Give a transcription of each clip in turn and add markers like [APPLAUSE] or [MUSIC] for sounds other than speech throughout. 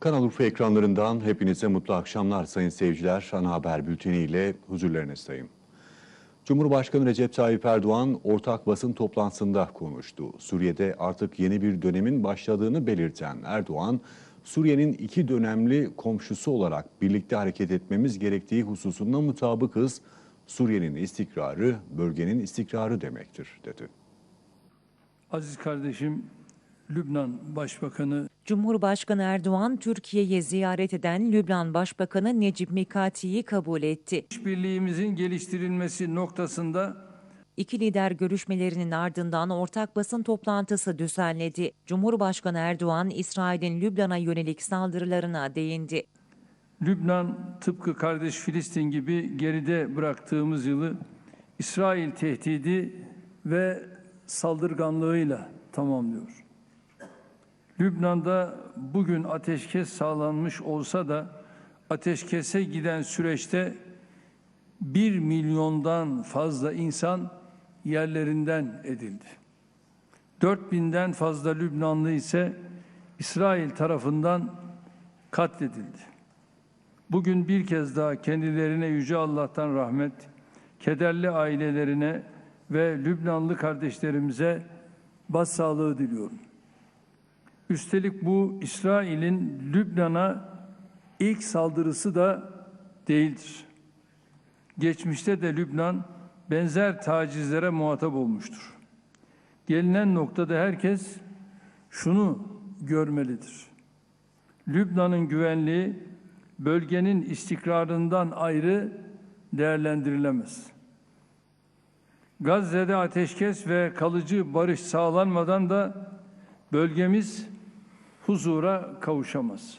Kanal Urfa ekranlarından hepinize mutlu akşamlar sayın seyirciler. Ana haber bülteni ile huzurlarınızdayım. Cumhurbaşkanı Recep Tayyip Erdoğan ortak basın toplantısında konuştu. Suriye'de artık yeni bir dönemin başladığını belirten Erdoğan, Suriye'nin iki dönemli komşusu olarak birlikte hareket etmemiz gerektiği hususunda mutabıkız. Suriye'nin istikrarı, bölgenin istikrarı demektir, dedi. Aziz kardeşim Lübnan Başbakanı Cumhurbaşkanı Erdoğan, Türkiye'yi ziyaret eden Lübnan Başbakanı Necip Mikati'yi kabul etti. işbirliğimizin geliştirilmesi noktasında İki lider görüşmelerinin ardından ortak basın toplantısı düzenledi. Cumhurbaşkanı Erdoğan, İsrail'in Lübnan'a yönelik saldırılarına değindi. Lübnan tıpkı kardeş Filistin gibi geride bıraktığımız yılı İsrail tehdidi ve saldırganlığıyla tamamlıyor. Lübnan'da bugün ateşkes sağlanmış olsa da ateşkese giden süreçte 1 milyondan fazla insan yerlerinden edildi. 4000'den fazla Lübnanlı ise İsrail tarafından katledildi. Bugün bir kez daha kendilerine Yüce Allah'tan rahmet, kederli ailelerine ve Lübnanlı kardeşlerimize başsağlığı diliyorum. Üstelik bu İsrail'in Lübnan'a ilk saldırısı da değildir. Geçmişte de Lübnan benzer tacizlere muhatap olmuştur. Gelinen noktada herkes şunu görmelidir. Lübnan'ın güvenliği bölgenin istikrarından ayrı değerlendirilemez. Gazze'de ateşkes ve kalıcı barış sağlanmadan da bölgemiz huzura kavuşamaz.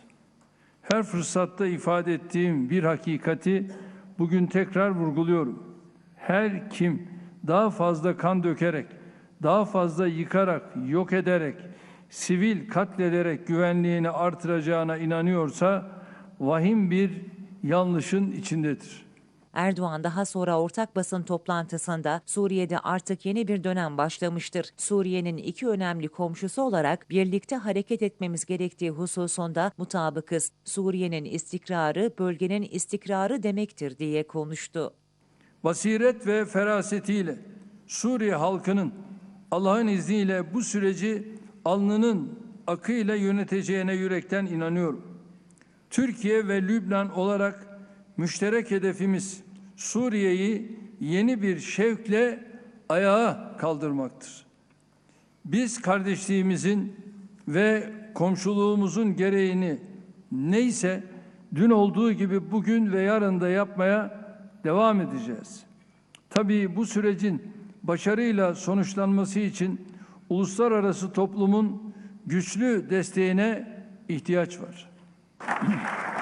Her fırsatta ifade ettiğim bir hakikati bugün tekrar vurguluyorum. Her kim daha fazla kan dökerek, daha fazla yıkarak, yok ederek, sivil katlederek güvenliğini artıracağına inanıyorsa vahim bir yanlışın içindedir. Erdoğan daha sonra ortak basın toplantısında Suriye'de artık yeni bir dönem başlamıştır. Suriye'nin iki önemli komşusu olarak birlikte hareket etmemiz gerektiği hususunda mutabıkız. Suriye'nin istikrarı bölgenin istikrarı demektir diye konuştu. Basiret ve ferasetiyle Suriye halkının Allah'ın izniyle bu süreci alnının akıyla yöneteceğine yürekten inanıyorum. Türkiye ve Lübnan olarak müşterek hedefimiz Suriye'yi yeni bir şevkle ayağa kaldırmaktır. Biz kardeşliğimizin ve komşuluğumuzun gereğini neyse dün olduğu gibi bugün ve yarın da yapmaya devam edeceğiz. Tabii bu sürecin başarıyla sonuçlanması için uluslararası toplumun güçlü desteğine ihtiyaç var. [CLEARS THROAT]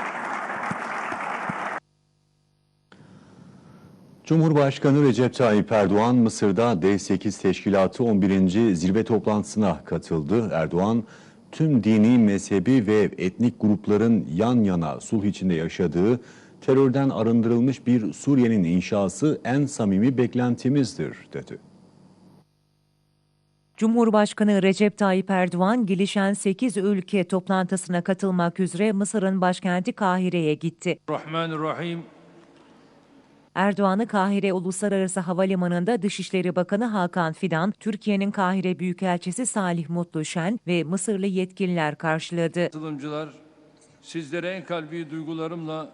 Cumhurbaşkanı Recep Tayyip Erdoğan Mısır'da D8 Teşkilatı 11. zirve toplantısına katıldı. Erdoğan tüm dini, mezhebi ve etnik grupların yan yana sulh içinde yaşadığı terörden arındırılmış bir Suriye'nin inşası en samimi beklentimizdir dedi. Cumhurbaşkanı Recep Tayyip Erdoğan gelişen 8 ülke toplantısına katılmak üzere Mısır'ın başkenti Kahire'ye gitti. Rahmanirrahim. Erdoğan'ı Kahire Uluslararası Havalimanı'nda Dışişleri Bakanı Hakan Fidan, Türkiye'nin Kahire Büyükelçisi Salih Mutluşen ve Mısırlı yetkililer karşıladı. Katılımcılar, sizlere en kalbi duygularımla,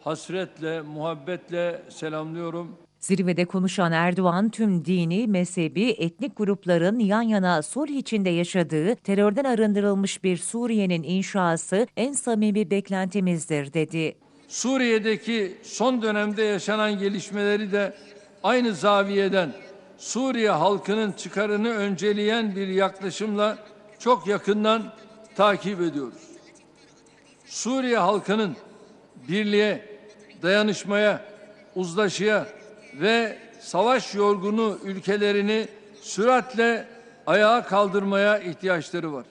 hasretle, muhabbetle selamlıyorum. Zirvede konuşan Erdoğan tüm dini, mezhebi, etnik grupların yan yana sulh içinde yaşadığı, terörden arındırılmış bir Suriye'nin inşası en samimi beklentimizdir dedi. Suriye'deki son dönemde yaşanan gelişmeleri de aynı zaviyeden Suriye halkının çıkarını önceleyen bir yaklaşımla çok yakından takip ediyoruz. Suriye halkının birliğe, dayanışmaya, uzlaşıya ve savaş yorgunu ülkelerini süratle ayağa kaldırmaya ihtiyaçları var.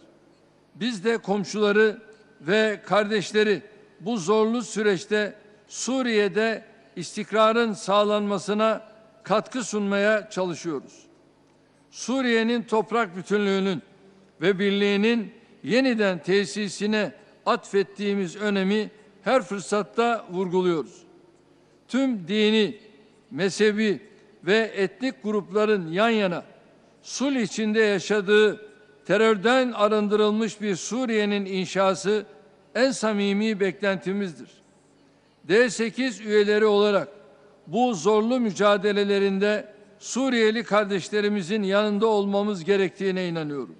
Biz de komşuları ve kardeşleri bu zorlu süreçte Suriye'de istikrarın sağlanmasına katkı sunmaya çalışıyoruz. Suriye'nin toprak bütünlüğünün ve birliğinin yeniden tesisine atfettiğimiz önemi her fırsatta vurguluyoruz. Tüm dini, mezhebi ve etnik grupların yan yana sulh içinde yaşadığı terörden arındırılmış bir Suriye'nin inşası en samimi beklentimizdir. D8 üyeleri olarak bu zorlu mücadelelerinde Suriyeli kardeşlerimizin yanında olmamız gerektiğine inanıyorum.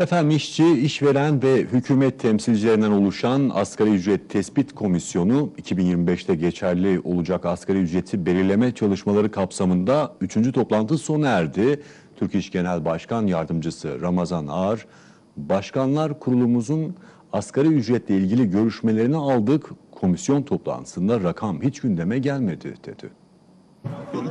Efendim işçi, işveren ve hükümet temsilcilerinden oluşan Asgari Ücret Tespit Komisyonu 2025'te geçerli olacak asgari ücreti belirleme çalışmaları kapsamında 3. toplantı sona erdi. Türk İş Genel Başkan Yardımcısı Ramazan Ağar, Başkanlar Kurulumuzun asgari ücretle ilgili görüşmelerini aldık. Komisyon toplantısında rakam hiç gündeme gelmedi dedi.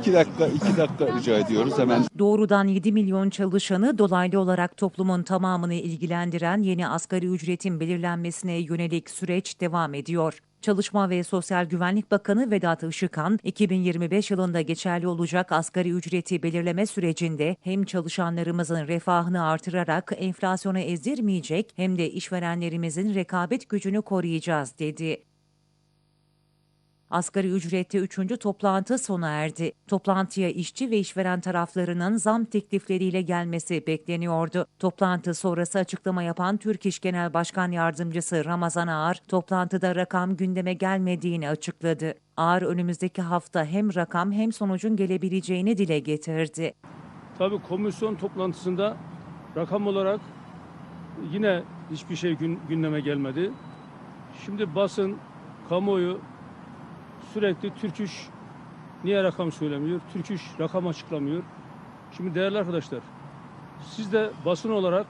İki dakika, iki dakika rica ediyoruz hemen. Doğrudan 7 milyon çalışanı dolaylı olarak toplumun tamamını ilgilendiren yeni asgari ücretin belirlenmesine yönelik süreç devam ediyor. Çalışma ve Sosyal Güvenlik Bakanı Vedat Işıkhan, 2025 yılında geçerli olacak asgari ücreti belirleme sürecinde hem çalışanlarımızın refahını artırarak enflasyonu ezdirmeyecek hem de işverenlerimizin rekabet gücünü koruyacağız dedi. Asgari ücrette üçüncü toplantı sona erdi. Toplantıya işçi ve işveren taraflarının zam teklifleriyle gelmesi bekleniyordu. Toplantı sonrası açıklama yapan Türk İş Genel Başkan Yardımcısı Ramazan Ağar, toplantıda rakam gündeme gelmediğini açıkladı. Ağar önümüzdeki hafta hem rakam hem sonucun gelebileceğini dile getirdi. Tabii komisyon toplantısında rakam olarak yine hiçbir şey gün- gündeme gelmedi. Şimdi basın, kamuoyu sürekli Türk İş niye rakam söylemiyor? Türk İş rakam açıklamıyor. Şimdi değerli arkadaşlar, siz de basın olarak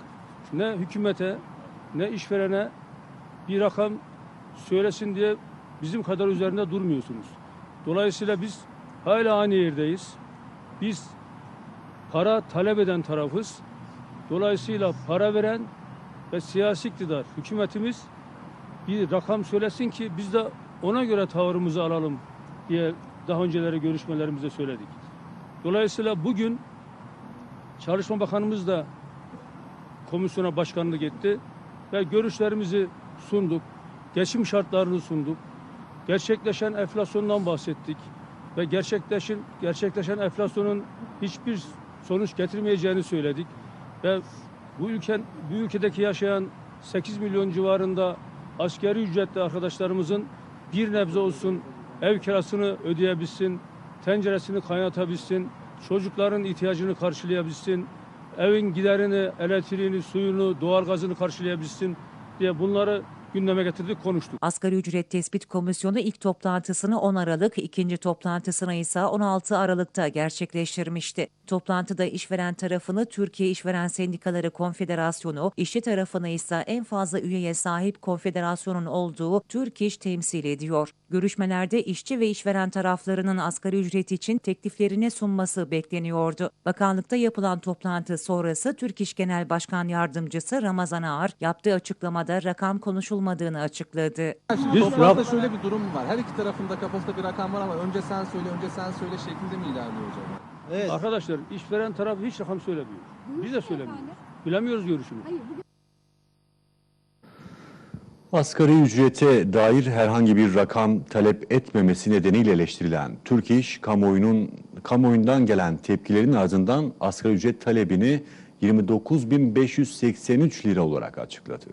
ne hükümete ne işverene bir rakam söylesin diye bizim kadar üzerinde durmuyorsunuz. Dolayısıyla biz hala aynı yerdeyiz. Biz para talep eden tarafız. Dolayısıyla para veren ve siyasi iktidar hükümetimiz bir rakam söylesin ki biz de ona göre tavrımızı alalım diye daha önceleri görüşmelerimizde söyledik. Dolayısıyla bugün Çalışma Bakanımız da komisyona başkanlık etti ve görüşlerimizi sunduk. Geçim şartlarını sunduk. Gerçekleşen enflasyondan bahsettik ve gerçekleşen gerçekleşen enflasyonun hiçbir sonuç getirmeyeceğini söyledik ve bu ülken bu ülkedeki yaşayan 8 milyon civarında askeri ücretli arkadaşlarımızın bir nebze olsun ev kirasını ödeyebilsin, tenceresini kaynatabilsin, çocukların ihtiyacını karşılayabilsin, evin giderini, elektriğini, suyunu, doğalgazını karşılayabilsin diye bunları gündeme getirdik, konuştuk. Asgari ücret tespit komisyonu ilk toplantısını 10 Aralık, ikinci toplantısını ise 16 Aralık'ta gerçekleştirmişti. Toplantıda işveren tarafını Türkiye İşveren Sendikaları Konfederasyonu, işçi tarafını ise en fazla üyeye sahip konfederasyonun olduğu Türk İş temsil ediyor. Görüşmelerde işçi ve işveren taraflarının asgari ücret için tekliflerini sunması bekleniyordu. Bakanlıkta yapılan toplantı sonrası Türk İş Genel Başkan Yardımcısı Ramazan Ağar yaptığı açıklamada rakam konuşulmadığını açıkladı. Rab- şöyle bir durum var. Her iki tarafında kafasında bir rakam var ama önce sen söyle, önce sen söyle şeklinde mi ilerliyor acaba? Evet. Arkadaşlar işveren tarafı hiç rakam söylemiyor. Biz de söylemiyoruz. Bilemiyoruz görüşünü. Asgari ücrete dair herhangi bir rakam talep etmemesi nedeniyle eleştirilen Türk İş, kamuoyunun, kamuoyundan gelen tepkilerin ardından asgari ücret talebini 29.583 lira olarak açıkladı.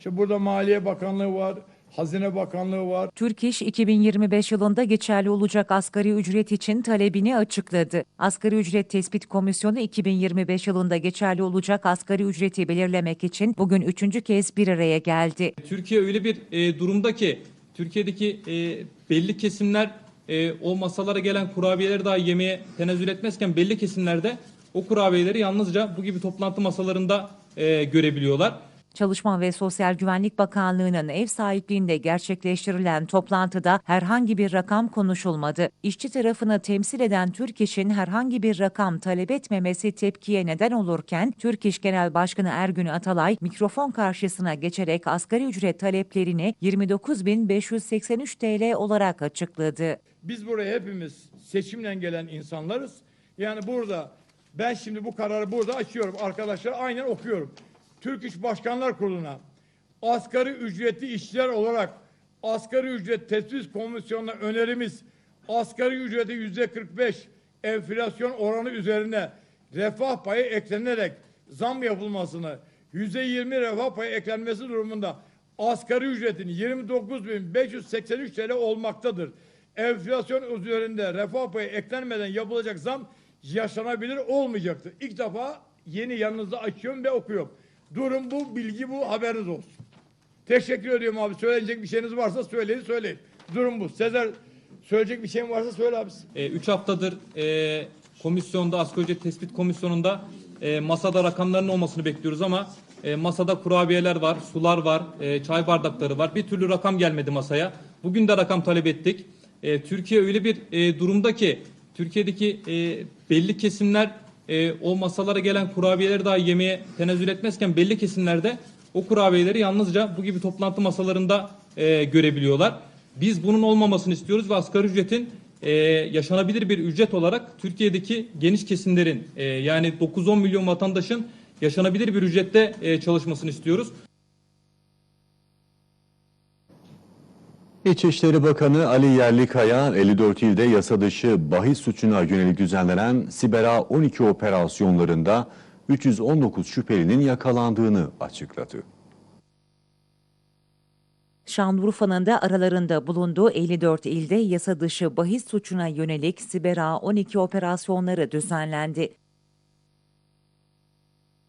İşte burada Maliye Bakanlığı var, Hazine Bakanlığı var. Türk İş 2025 yılında geçerli olacak asgari ücret için talebini açıkladı. Asgari ücret tespit komisyonu 2025 yılında geçerli olacak asgari ücreti belirlemek için bugün üçüncü kez bir araya geldi. Türkiye öyle bir e, durumda ki Türkiye'deki e, belli kesimler e, o masalara gelen kurabiyeleri daha yemeye tenezzül etmezken belli kesimlerde o kurabiyeleri yalnızca bu gibi toplantı masalarında e, görebiliyorlar. Çalışma ve Sosyal Güvenlik Bakanlığı'nın ev sahipliğinde gerçekleştirilen toplantıda herhangi bir rakam konuşulmadı. İşçi tarafını temsil eden Türk İş'in herhangi bir rakam talep etmemesi tepkiye neden olurken Türk İş Genel Başkanı Ergün Atalay mikrofon karşısına geçerek asgari ücret taleplerini 29.583 TL olarak açıkladı. Biz buraya hepimiz seçimle gelen insanlarız. Yani burada ben şimdi bu kararı burada açıyorum arkadaşlar aynen okuyorum. Türk İş Başkanlar Kurulu'na asgari ücretli işçiler olarak asgari ücret tespit komisyonuna önerimiz asgari ücrete yüzde 45 enflasyon oranı üzerine refah payı eklenerek zam yapılmasını yüzde 20 refah payı eklenmesi durumunda asgari ücretin 29.583 TL olmaktadır. Enflasyon üzerinde refah payı eklenmeden yapılacak zam yaşanabilir olmayacaktır. İlk defa yeni yanınızda açıyorum ve okuyorum. Durum bu, bilgi bu, haberiniz olsun. Teşekkür ediyorum abi. Söyleyecek bir şeyiniz varsa söyleyin, söyleyin. Durum bu. Sezer söyleyecek bir şeyin varsa söyle abi. 3 haftadır e, komisyonda, asgari ücret tespit komisyonunda e, masada rakamların olmasını bekliyoruz ama e, masada kurabiyeler var, sular var, e, çay bardakları var. Bir türlü rakam gelmedi masaya. Bugün de rakam talep ettik. E, Türkiye öyle bir e, durumda ki Türkiye'deki e, belli kesimler e, o masalara gelen kurabiyeleri daha yemeye tenezzül etmezken belli kesimlerde o kurabiyeleri yalnızca bu gibi toplantı masalarında e, görebiliyorlar. Biz bunun olmamasını istiyoruz ve asgari ücretin e, yaşanabilir bir ücret olarak Türkiye'deki geniş kesimlerin e, yani 9-10 milyon vatandaşın yaşanabilir bir ücrette e, çalışmasını istiyoruz. İçişleri Bakanı Ali Yerlikaya 54 ilde yasa dışı bahis suçuna yönelik düzenlenen Sibera 12 operasyonlarında 319 şüphelinin yakalandığını açıkladı. Şanlıurfa'nın da aralarında bulunduğu 54 ilde yasa dışı bahis suçuna yönelik Sibera 12 operasyonları düzenlendi.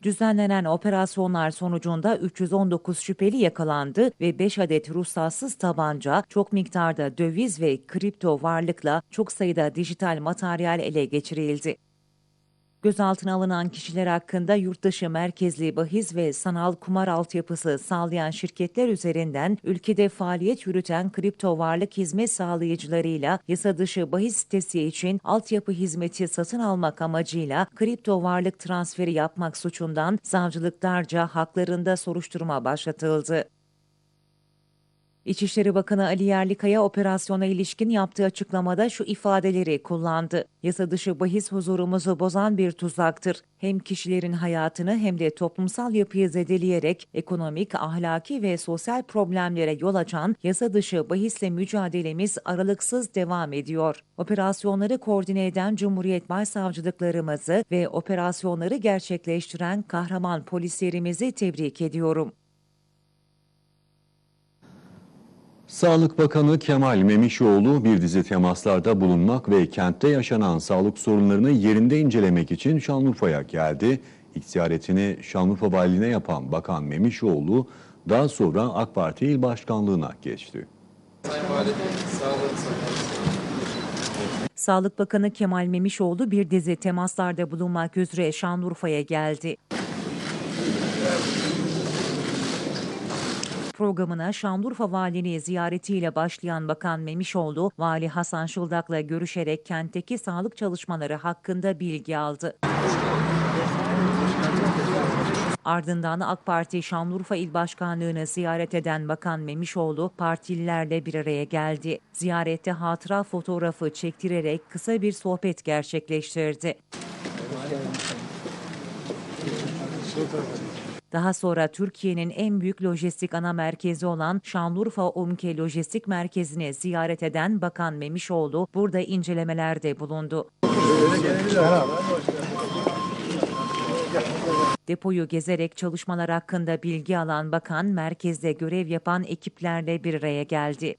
Düzenlenen operasyonlar sonucunda 319 şüpheli yakalandı ve 5 adet ruhsatsız tabanca, çok miktarda döviz ve kripto varlıkla çok sayıda dijital materyal ele geçirildi. Gözaltına alınan kişiler hakkında yurtdışı merkezli bahis ve sanal kumar altyapısı sağlayan şirketler üzerinden ülkede faaliyet yürüten kripto varlık hizmet sağlayıcılarıyla yasa dışı bahis sitesi için altyapı hizmeti satın almak amacıyla kripto varlık transferi yapmak suçundan savcılıklarca haklarında soruşturma başlatıldı. İçişleri Bakanı Ali Yerlikaya operasyona ilişkin yaptığı açıklamada şu ifadeleri kullandı. Yasa dışı bahis huzurumuzu bozan bir tuzaktır. Hem kişilerin hayatını hem de toplumsal yapıyı zedeleyerek ekonomik, ahlaki ve sosyal problemlere yol açan yasa dışı bahisle mücadelemiz aralıksız devam ediyor. Operasyonları koordine eden Cumhuriyet Başsavcılıklarımızı ve operasyonları gerçekleştiren kahraman polislerimizi tebrik ediyorum. Sağlık Bakanı Kemal Memişoğlu bir dizi temaslarda bulunmak ve kentte yaşanan sağlık sorunlarını yerinde incelemek için Şanlıurfa'ya geldi. İlk ziyaretini Şanlıurfa Valiliğine yapan Bakan Memişoğlu daha sonra AK Parti İl Başkanlığı'na geçti. Sağlık Bakanı Kemal Memişoğlu bir dizi temaslarda bulunmak üzere Şanlıurfa'ya geldi. Programına Şanlıurfa Valiliği ziyaretiyle başlayan Bakan Memişoğlu, Vali Hasan Şıldak'la görüşerek kentteki sağlık çalışmaları hakkında bilgi aldı. Ardından AK Parti Şanlıurfa İl Başkanlığı'nı ziyaret eden Bakan Memişoğlu partililerle bir araya geldi. Ziyarette hatıra fotoğrafı çektirerek kısa bir sohbet gerçekleştirdi. Daha sonra Türkiye'nin en büyük lojistik ana merkezi olan Şanlıurfa UMKE Lojistik Merkezi'ni ziyaret eden Bakan Memişoğlu burada incelemelerde bulundu. Depoyu gezerek çalışmalar hakkında bilgi alan bakan merkezde görev yapan ekiplerle bir araya geldi.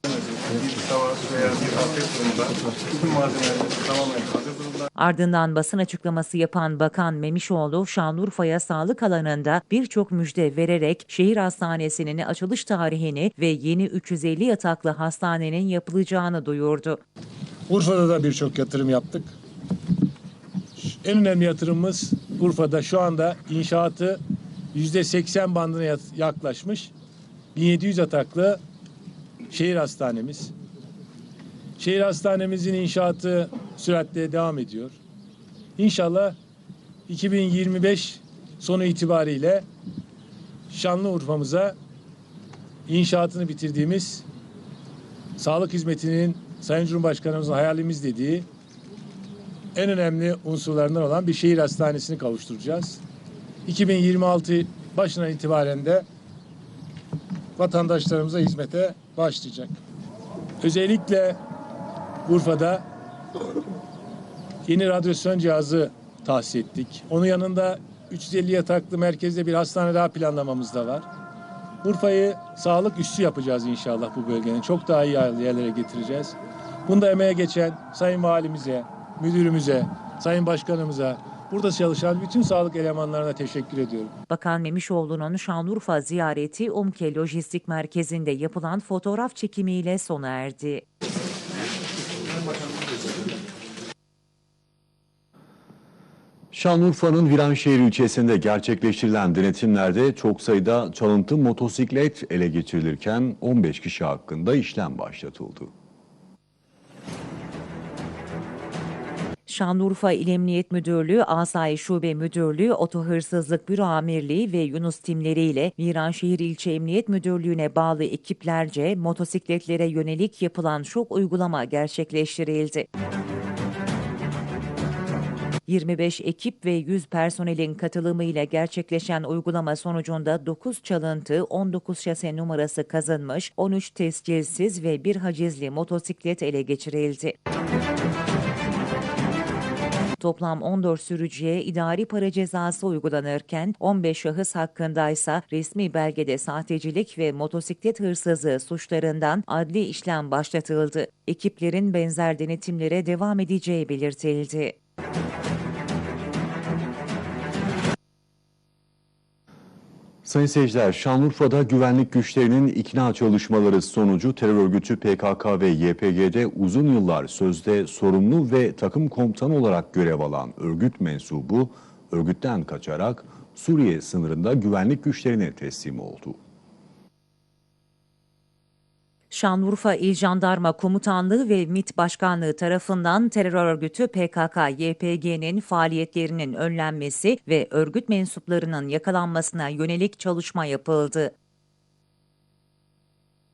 Ardından basın açıklaması yapan Bakan Memişoğlu, Şanlıurfa'ya sağlık alanında birçok müjde vererek şehir hastanesinin açılış tarihini ve yeni 350 yataklı hastanenin yapılacağını duyurdu. Urfa'da da birçok yatırım yaptık. En önemli yatırımımız Urfa'da şu anda inşaatı yüzde 80 bandına yaklaşmış 1700 yataklı şehir hastanemiz. Şehir hastanemizin inşaatı süratle devam ediyor. İnşallah 2025 sonu itibariyle Şanlıurfa'mıza inşaatını bitirdiğimiz sağlık hizmetinin Sayın Cumhurbaşkanımızın hayalimiz dediği en önemli unsurlarından olan bir şehir hastanesini kavuşturacağız. 2026 başına itibaren de vatandaşlarımıza hizmete başlayacak. Özellikle Urfa'da yeni radyasyon cihazı tahsis ettik. Onun yanında 350 yataklı merkezde bir hastane daha planlamamız da var. Urfa'yı sağlık üssü yapacağız inşallah bu bölgenin. Çok daha iyi yerlere getireceğiz. Bunda emeğe geçen Sayın Valimize, müdürümüze, Sayın Başkanımıza, burada çalışan bütün sağlık elemanlarına teşekkür ediyorum. Bakan Memişoğlu'nun Şanlıurfa ziyareti UMKE Lojistik Merkezi'nde yapılan fotoğraf çekimiyle sona erdi. Şanlıurfa'nın Viranşehir ilçesinde gerçekleştirilen denetimlerde çok sayıda çalıntı motosiklet ele geçirilirken 15 kişi hakkında işlem başlatıldı. Şanlıurfa İl Emniyet Müdürlüğü, Asayiş Şube Müdürlüğü, Oto Hırsızlık Büro Amirliği ve Yunus timleriyle Viranşehir İlçe Emniyet Müdürlüğü'ne bağlı ekiplerce motosikletlere yönelik yapılan şok uygulama gerçekleştirildi. 25 ekip ve 100 personelin katılımıyla gerçekleşen uygulama sonucunda 9 çalıntı, 19 şase numarası kazınmış, 13 tescilsiz ve 1 hacizli motosiklet ele geçirildi. Toplam 14 sürücüye idari para cezası uygulanırken 15 şahıs hakkında ise resmi belgede sahtecilik ve motosiklet hırsızlığı suçlarından adli işlem başlatıldı. Ekiplerin benzer denetimlere devam edeceği belirtildi. Sayın seyirciler, Şanlıurfa'da güvenlik güçlerinin ikna çalışmaları sonucu terör örgütü PKK ve YPG'de uzun yıllar sözde sorumlu ve takım komutanı olarak görev alan örgüt mensubu örgütten kaçarak Suriye sınırında güvenlik güçlerine teslim oldu. Şanlıurfa İl Jandarma Komutanlığı ve MİT Başkanlığı tarafından terör örgütü PKK-YPG'nin faaliyetlerinin önlenmesi ve örgüt mensuplarının yakalanmasına yönelik çalışma yapıldı.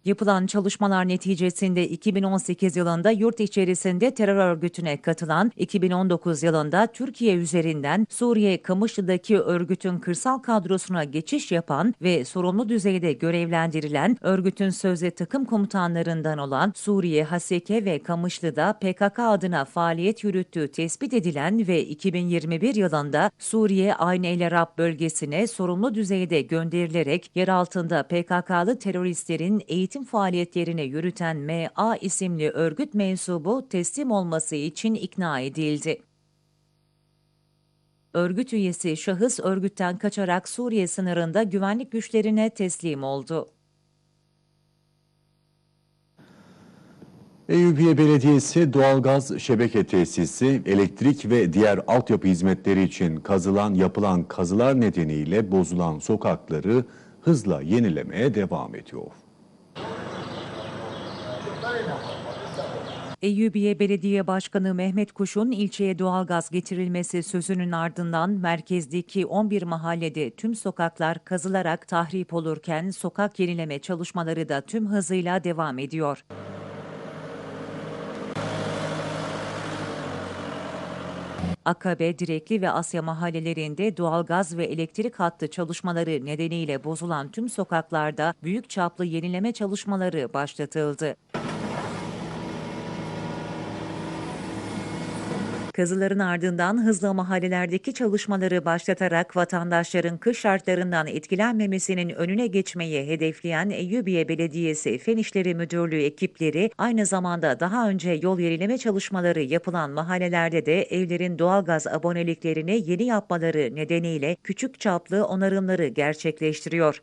Yapılan çalışmalar neticesinde 2018 yılında yurt içerisinde terör örgütüne katılan, 2019 yılında Türkiye üzerinden Suriye Kamışlı'daki örgütün kırsal kadrosuna geçiş yapan ve sorumlu düzeyde görevlendirilen örgütün sözde takım komutanlarından olan Suriye Haseke ve Kamışlı'da PKK adına faaliyet yürüttüğü tespit edilen ve 2021 yılında Suriye Ayn el Arab bölgesine sorumlu düzeyde gönderilerek yer altında PKK'lı teröristlerin eğitim faaliyetlerini yürüten MA isimli örgüt mensubu teslim olması için ikna edildi. Örgüt üyesi şahıs örgütten kaçarak Suriye sınırında güvenlik güçlerine teslim oldu. Eyüpiye Belediyesi doğalgaz şebeke tesisi, elektrik ve diğer altyapı hizmetleri için kazılan yapılan kazılar nedeniyle bozulan sokakları hızla yenilemeye devam ediyor. Eyyubiye Belediye Başkanı Mehmet Kuş'un ilçeye doğalgaz getirilmesi sözünün ardından merkezdeki 11 mahallede tüm sokaklar kazılarak tahrip olurken sokak yenileme çalışmaları da tüm hızıyla devam ediyor. Akabe, Direkli ve Asya mahallelerinde doğalgaz ve elektrik hattı çalışmaları nedeniyle bozulan tüm sokaklarda büyük çaplı yenileme çalışmaları başlatıldı. Kazıların ardından hızla mahallelerdeki çalışmaları başlatarak vatandaşların kış şartlarından etkilenmemesinin önüne geçmeyi hedefleyen Eyyubiye Belediyesi Fen İşleri Müdürlüğü ekipleri aynı zamanda daha önce yol yenileme çalışmaları yapılan mahallelerde de evlerin doğalgaz aboneliklerini yeni yapmaları nedeniyle küçük çaplı onarımları gerçekleştiriyor.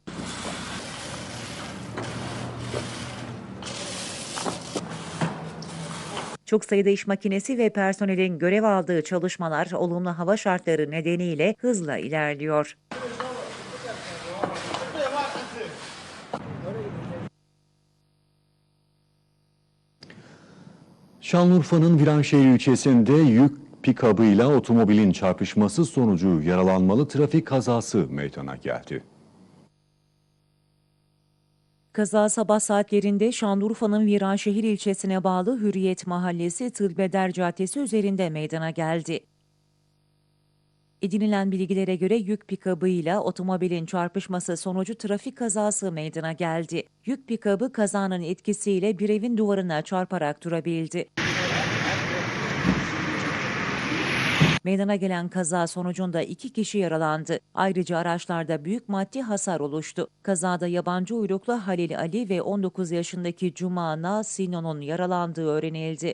Çok sayıda iş makinesi ve personelin görev aldığı çalışmalar olumlu hava şartları nedeniyle hızla ilerliyor. Şanlıurfa'nın Viranşehir ilçesinde yük pikabıyla otomobilin çarpışması sonucu yaralanmalı trafik kazası meydana geldi. Kaza sabah saatlerinde Şanlıurfa'nın Viranşehir ilçesine bağlı Hürriyet Mahallesi Tılbeder Caddesi üzerinde meydana geldi. Edinilen bilgilere göre yük pikabıyla otomobilin çarpışması sonucu trafik kazası meydana geldi. Yük pikabı kazanın etkisiyle bir evin duvarına çarparak durabildi. Meydana gelen kaza sonucunda iki kişi yaralandı. Ayrıca araçlarda büyük maddi hasar oluştu. Kazada yabancı uyruklu Halil Ali ve 19 yaşındaki Cuma Na Sino'nun yaralandığı öğrenildi.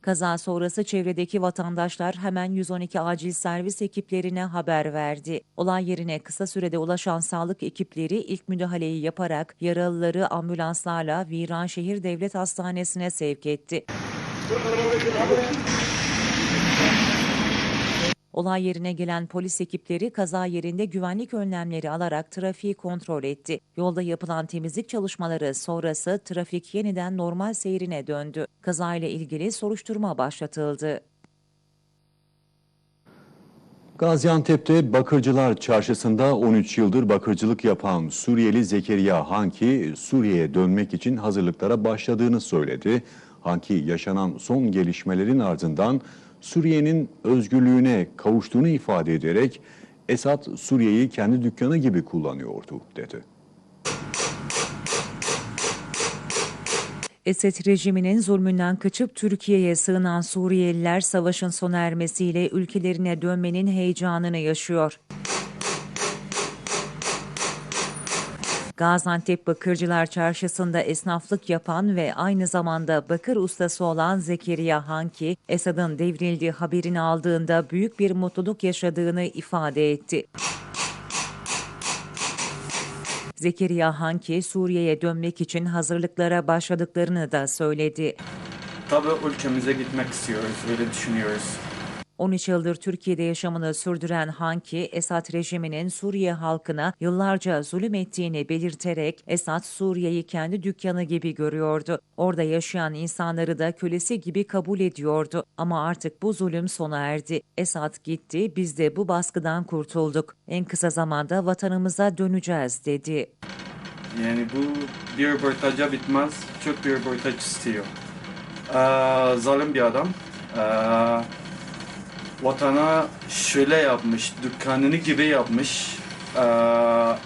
Kaza sonrası çevredeki vatandaşlar hemen 112 acil servis ekiplerine haber verdi. Olay yerine kısa sürede ulaşan sağlık ekipleri ilk müdahaleyi yaparak yaralıları ambulanslarla Viranşehir Devlet Hastanesi'ne sevk etti. Olay yerine gelen polis ekipleri kaza yerinde güvenlik önlemleri alarak trafiği kontrol etti. Yolda yapılan temizlik çalışmaları sonrası trafik yeniden normal seyrine döndü. Kazayla ilgili soruşturma başlatıldı. Gaziantep'te Bakırcılar Çarşısı'nda 13 yıldır bakırcılık yapan Suriyeli Zekeriya Hanki Suriye'ye dönmek için hazırlıklara başladığını söyledi. Hanki yaşanan son gelişmelerin ardından Suriye'nin özgürlüğüne kavuştuğunu ifade ederek Esad Suriye'yi kendi dükkanı gibi kullanıyordu dedi. Esed rejiminin zulmünden kaçıp Türkiye'ye sığınan Suriyeliler savaşın sona ermesiyle ülkelerine dönmenin heyecanını yaşıyor. Gaziantep Bakırcılar Çarşısı'nda esnaflık yapan ve aynı zamanda bakır ustası olan Zekeriya Hanki, Esad'ın devrildiği haberini aldığında büyük bir mutluluk yaşadığını ifade etti. Zekeriya Hanki, Suriye'ye dönmek için hazırlıklara başladıklarını da söyledi. Tabii ülkemize gitmek istiyoruz, öyle düşünüyoruz. 13 yıldır Türkiye'de yaşamını sürdüren Hanki, Esad rejiminin Suriye halkına yıllarca zulüm ettiğini belirterek Esad Suriye'yi kendi dükkanı gibi görüyordu. Orada yaşayan insanları da kölesi gibi kabul ediyordu. Ama artık bu zulüm sona erdi. Esad gitti, biz de bu baskıdan kurtulduk. En kısa zamanda vatanımıza döneceğiz dedi. Yani bu bir röportaja bitmez, çok bir röportaj istiyor. Ee, zalim bir adam. Ee, vatana şöyle yapmış, dükkanını gibi yapmış. Ee,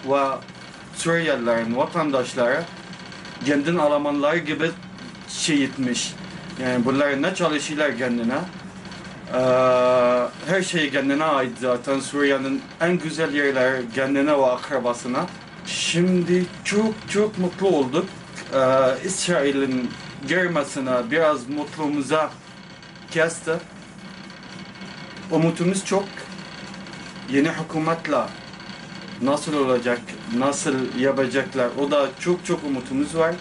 ve Suriyelilerin vatandaşları kendin Almanlar gibi şey etmiş. Yani bunlar ne çalışıyorlar kendine. Ee, her şey kendine ait zaten Suriye'nin en güzel yerleri kendine ve akrabasına. Şimdi çok çok mutlu olduk. Ee, İsrail'in gelmesine biraz mutluluğumuza kesti. Umutumuz çok. Yeni hükümetle nasıl olacak, nasıl yapacaklar o da çok çok umutumuz var.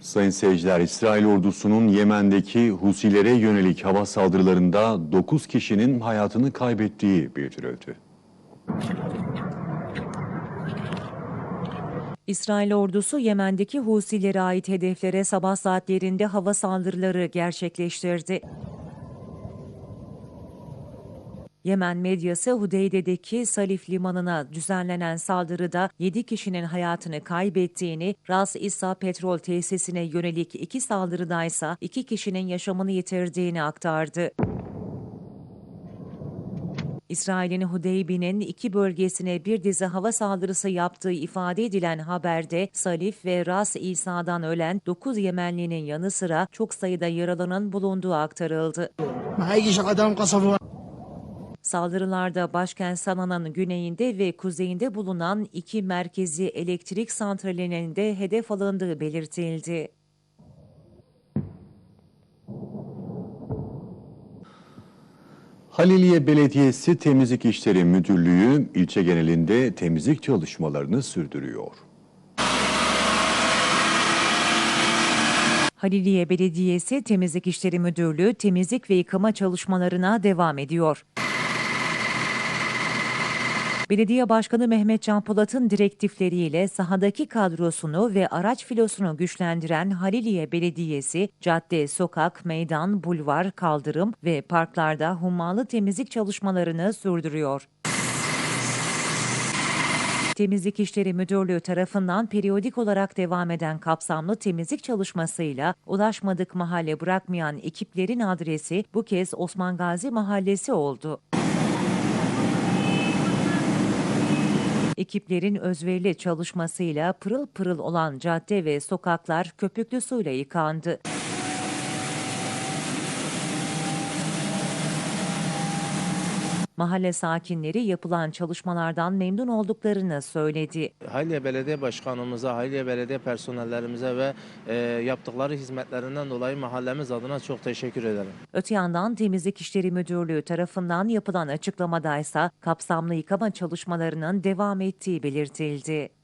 Sayın seyirciler, İsrail ordusunun Yemen'deki Husilere yönelik hava saldırılarında 9 kişinin hayatını kaybettiği bildirildi. İsrail ordusu Yemen'deki Husilere ait hedeflere sabah saatlerinde hava saldırıları gerçekleştirdi. Yemen medyası Hudeyde'deki Salif limanına düzenlenen saldırıda 7 kişinin hayatını kaybettiğini, Ras İsa petrol tesisine yönelik iki saldırıda ise 2 kişinin yaşamını yitirdiğini aktardı. İsrail'in Hudeybi'nin iki bölgesine bir dizi hava saldırısı yaptığı ifade edilen haberde Salif ve Ras İsa'dan ölen 9 Yemenlinin yanı sıra çok sayıda yaralının bulunduğu aktarıldı. Saldırılarda başkent Sana'nın güneyinde ve kuzeyinde bulunan iki merkezi elektrik santralinin de hedef alındığı belirtildi. Haliliye Belediyesi Temizlik İşleri Müdürlüğü ilçe genelinde temizlik çalışmalarını sürdürüyor. Haliliye Belediyesi Temizlik İşleri Müdürlüğü temizlik ve yıkama çalışmalarına devam ediyor. Belediye Başkanı Mehmet Can Polat'ın direktifleriyle sahadaki kadrosunu ve araç filosunu güçlendiren Haliliye Belediyesi, cadde, sokak, meydan, bulvar, kaldırım ve parklarda hummalı temizlik çalışmalarını sürdürüyor. Temizlik İşleri Müdürlüğü tarafından periyodik olarak devam eden kapsamlı temizlik çalışmasıyla ulaşmadık mahalle bırakmayan ekiplerin adresi bu kez Osman Gazi Mahallesi oldu. Ekiplerin özverili çalışmasıyla pırıl pırıl olan cadde ve sokaklar köpüklü suyla yıkandı. Mahalle sakinleri yapılan çalışmalardan memnun olduklarını söyledi. Hayliye Belediye Başkanımıza, Hayliye Belediye personellerimize ve e, yaptıkları hizmetlerinden dolayı mahallemiz adına çok teşekkür ederim. Öte yandan Temizlik İşleri Müdürlüğü tarafından yapılan açıklamadaysa kapsamlı yıkama çalışmalarının devam ettiği belirtildi.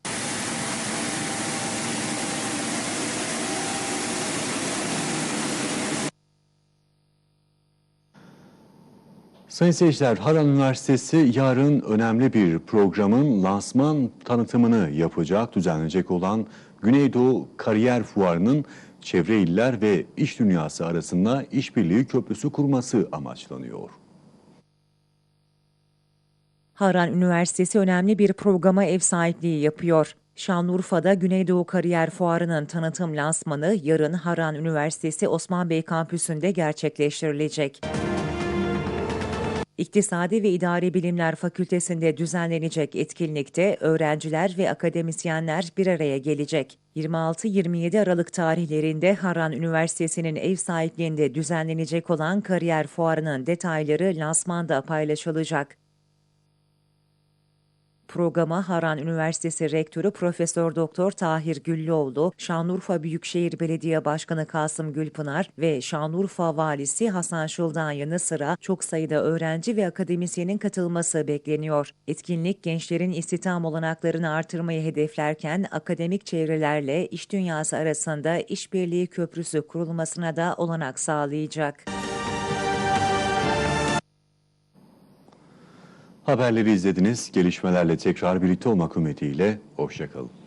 Sayın seyirciler, Haran Üniversitesi yarın önemli bir programın lansman tanıtımını yapacak. Düzenlenecek olan Güneydoğu Kariyer Fuarı'nın çevre iller ve iş dünyası arasında işbirliği köprüsü kurması amaçlanıyor. Haran Üniversitesi önemli bir programa ev sahipliği yapıyor. Şanlıurfa'da Güneydoğu Kariyer Fuarı'nın tanıtım lansmanı yarın Haran Üniversitesi Osman Bey kampüsünde gerçekleştirilecek. İktisadi ve İdari Bilimler Fakültesinde düzenlenecek etkinlikte öğrenciler ve akademisyenler bir araya gelecek. 26-27 Aralık tarihlerinde Haran Üniversitesi'nin ev sahipliğinde düzenlenecek olan kariyer fuarının detayları lansmanda paylaşılacak. Programa Haran Üniversitesi Rektörü Profesör Doktor Tahir Güllüoğlu, Şanlıurfa Büyükşehir Belediye Başkanı Kasım Gülpınar ve Şanlıurfa Valisi Hasan Şıl'dan yanı sıra çok sayıda öğrenci ve akademisyenin katılması bekleniyor. Etkinlik gençlerin istihdam olanaklarını artırmayı hedeflerken akademik çevrelerle iş dünyası arasında işbirliği köprüsü kurulmasına da olanak sağlayacak. Haberleri izlediniz. Gelişmelerle tekrar birlikte olmak ümidiyle. Hoşçakalın.